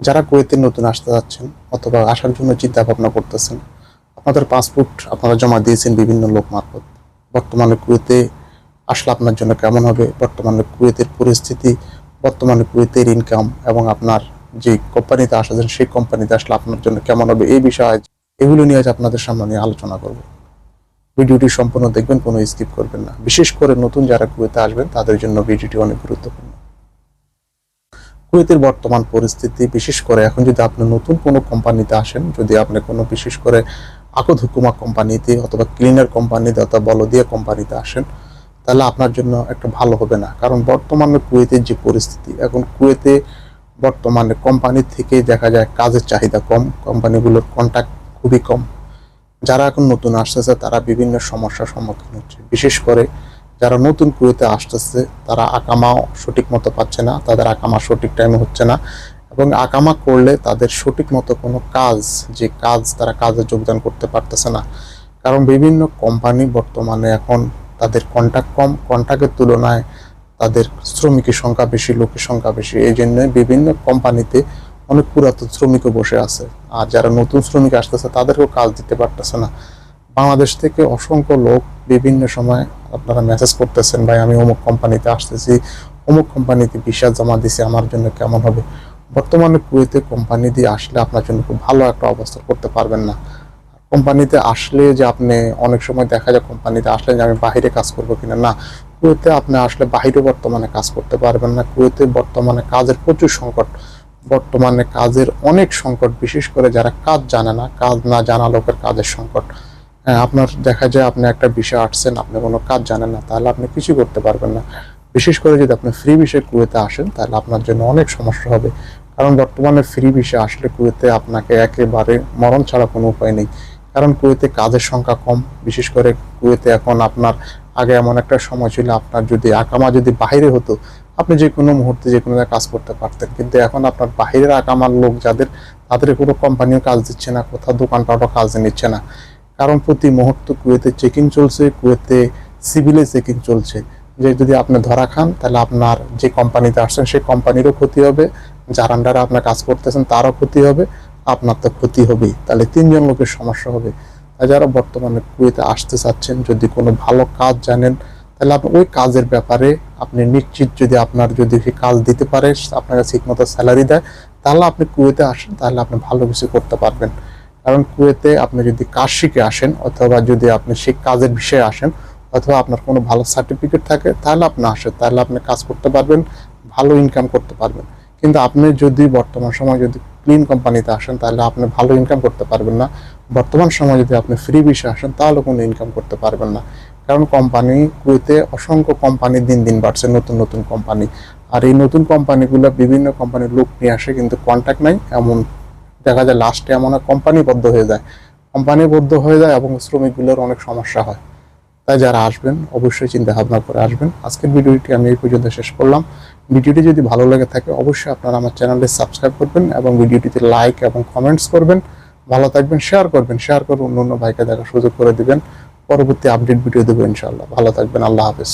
যারা কুয়েতে নতুন আসতে যাচ্ছেন অথবা আসার জন্য চিন্তা ভাবনা করতেছেন, আপনাদের পাসপোর্ট আপনারা জমা দিয়েছেন বিভিন্ন লোক মারফত। বর্তমানে কুয়েতে আসলে আপনার জন্য কেমন হবে? বর্তমানে কুয়েতের পরিস্থিতি, বর্তমানে কুয়েতের ইনকাম এবং আপনার যে কোম্পানিতে আসছেন, সেই কোম্পানিতে আসলে আপনার জন্য কেমন হবে? এই বিষয়ে এগুলো নিয়ে আজ আপনাদের সামনে আলোচনা করব। ভিডিওটি সম্পূর্ণ দেখবেন, কোনো স্কিপ করবেন না। বিশেষ করে নতুন যারা কুয়েতে আসবেন, তাদের জন্য ভিডিওটি অনেক গুরুত্বপূর্ণ। কুয়েতের বর্তমান পরিস্থিতি, বিশেষ করে এখন যদি আপনি নতুন কোনো কোম্পানিতে আসেন, যদি আপনি কোনো বিশেষ করে আকদ হুকুমা কোম্পানিতে অথবা ক্লিনার কোম্পানিতে অথবা বলদিয়া কোম্পানিতে আসেন, তাহলে আপনার জন্য একটা ভালো হবে না। কারণ বর্তমানে কুয়েতের যে পরিস্থিতি, এখন কুয়েতে বর্তমানে কোম্পানি থেকে দেখা যায় কাজের চাহিদা কম, কোম্পানিগুলোর কন্ট্যাক্ট খুবই কম। যারা এখন নতুন আসতেছে, তারা বিভিন্ন সমস্যার সম্মুখীন হচ্ছে। বিশেষ করে যারা নতুন কুয়েতে আসতেছে, তারা আকামাও সঠিক মতো পাচ্ছে না, তাদের আকামা সঠিক টাইমে হচ্ছে না এবং আকামা করলে তাদের সঠিক মতো কোনো কাজ, যে কাজ তারা কাজে যোগদান করতে পারতেছে না। কারণ বিভিন্ন কোম্পানি বর্তমানে এখন তাদের কন্ট্যাক্ট কম কন্ট্যাক্টের তুলনায় তাদের শ্রমিকের সংখ্যা বেশি, লোকের সংখ্যা বেশি, এই জন্য বিভিন্ন কোম্পানিতে অনেক পুরাতন শ্রমিকও বসে আছে। আর যারা নতুন শ্রমিক আসতেছে, তাদেরকেও কাজ দিতে পারতেছে না। বাংলাদেশ থেকে অসংখ্য লোক বিভিন্ন সময় আপনারা মেসেজ করতেছেন, ভাই, আমি অমুক কোম্পানিতে আসতেছি, অমুক কোম্পানিতে ভিসা জমা দিছি, আমার জন্য কেমন হবে? বর্তমানে কুয়েতে কোম্পানি দিয়ে আসলে আপনার জন্য খুব ভালো একটা অবস্থা করতে পারবেন না। কোম্পানিতে আসলে যে আপনি অনেক সময় দেখা যায় কোম্পানিতে আসলে যে আমি বাইরে কাজ করব কিনা, না। কুয়েতে আপনি আসলে বাইরে বর্তমানে কাজ করতে পারবেন না। কুয়েতে বর্তমানে কাজের প্রচুর সংকট। বর্তমানে কাজের অনেক সংকট, বিশেষ করে যারা কাজ জানে না, কাজ না জানা লোকের কাজের সংকট। আপনার দেখা যায় আপনি একটা বিষয় আসছেন, আপনি কোনো কাজ জানেন না, তাহলে আপনি কিছু করতে পারবেন না। বিশেষ করে যদি আপনি ফ্রি বিষয়ে কুয়েতে আসেন, তাহলে আপনার জন্য অনেক সমস্যা হবে। কারণ বর্তমানে ফ্রি বিষয়ে আসলে কুয়েতে আপনাকে একেবারে মরণ ছাড়া কোনো উপায় নেই। কারণ কুয়েতে কাজের সংখ্যা কম। বিশেষ করে কুয়েতে এখন আপনার আগে এমন একটা সময় ছিল, আপনার যদি আকামা যদি বাইরে হতো, আপনি যে কোনো মুহূর্তে যে কোনো কাজ করতে পারতেন। কিন্তু এখন আপনার বাইরের আকামার লোক যাদের, তাদের কোনো কোম্পানিও কাজ দিচ্ছে না, কোথাও দোকানপাটও কাজ নিচ্ছে না। কারণ প্রতি মুহূর্তে কুয়েতে চেকিং চলছে, কুয়েতে সিভিলে চেকিং চলছে। যে যদি আপনি ধরা খান, তাহলে আপনার যে কোম্পানিতে আসছেন, সেই কোম্পানিরও ক্ষতি হবে। যার আন্ডারে আপনার কাজ করতেছেন, তারও ক্ষতি হবে। আপনার তো ক্ষতি হবেই। তাহলে তিনজন লোকের সমস্যা হবে। যারা বর্তমানে কুয়েতে আসতে চাচ্ছেন, যদি কোনো ভালো কাজ জানেন, তাহলে আপনি ওই কাজের ব্যাপারে আপনি নিশ্চিত যদি আপনার যদি সেই কাজ দিতে পারে, আপনাকে ঠিকমতো স্যালারি দেয়, তাহলে আপনি কুয়েতে আসেন, তাহলে আপনি ভালো কিছু করতে পারবেন। কারণ কুয়েতে আপনি যদি কাজ শিখে আসেন অথবা যদি আপনি সেই কাজের বিষয়ে আসেন অথবা আপনার কোনো ভালো সার্টিফিকেট থাকে, তাহলে আপনি আসেন, তাহলে আপনি কাজ করতে পারবেন, ভালো ইনকাম করতে পারবেন। কিন্তু আপনি যদি বর্তমান সময় যদি ক্লিন কোম্পানিতে আসেন, তাহলে আপনি ভালো ইনকাম করতে পারবেন না। বর্তমান সময় যদি আপনি ফ্রি বিষয়ে আসেন, তাহলে কোনো ইনকাম করতে পারবেন না। কারণ কোম্পানি কুয়েতে অসংখ্য কোম্পানি দিন দিন বাড়ছে, নতুন নতুন কোম্পানি আর এই নতুন কোম্পানিগুলো বিভিন্ন কোম্পানির লোক নিয়ে আসে, কিন্তু কন্ট্যাক্ট নাই, এমন দেখা যায় লাস্টে এমন কোম্পানি বদ্ধ হয়ে যায়। কোম্পানি বদ্ধ হয়ে যায় এবং শ্রমিকগুলোর অনেক সমস্যা হয়। তাই যারা আসবেন, অবশ্যই চিন্তা ভাবনা করে আসবেন। আজকের ভিডিওটি আমি এই পর্যন্ত শেষ করলাম। ভিডিওটি যদি ভালো লেগে থাকে, অবশ্যই আপনারা আমার চ্যানেলটি সাবস্ক্রাইব করবেন এবং ভিডিওটিতে লাইক এবং কমেন্টস করবেন। ভালো থাকবেন শেয়ার করবেন শেয়ার করে অন্য অন্য ভাইকে দেখার সুযোগ করে দিবেন। পরবর্তী আপডেট ভিডিও দেবো ইনশাআল্লাহ। ভালো থাকবেন, আল্লাহ হাফেজ।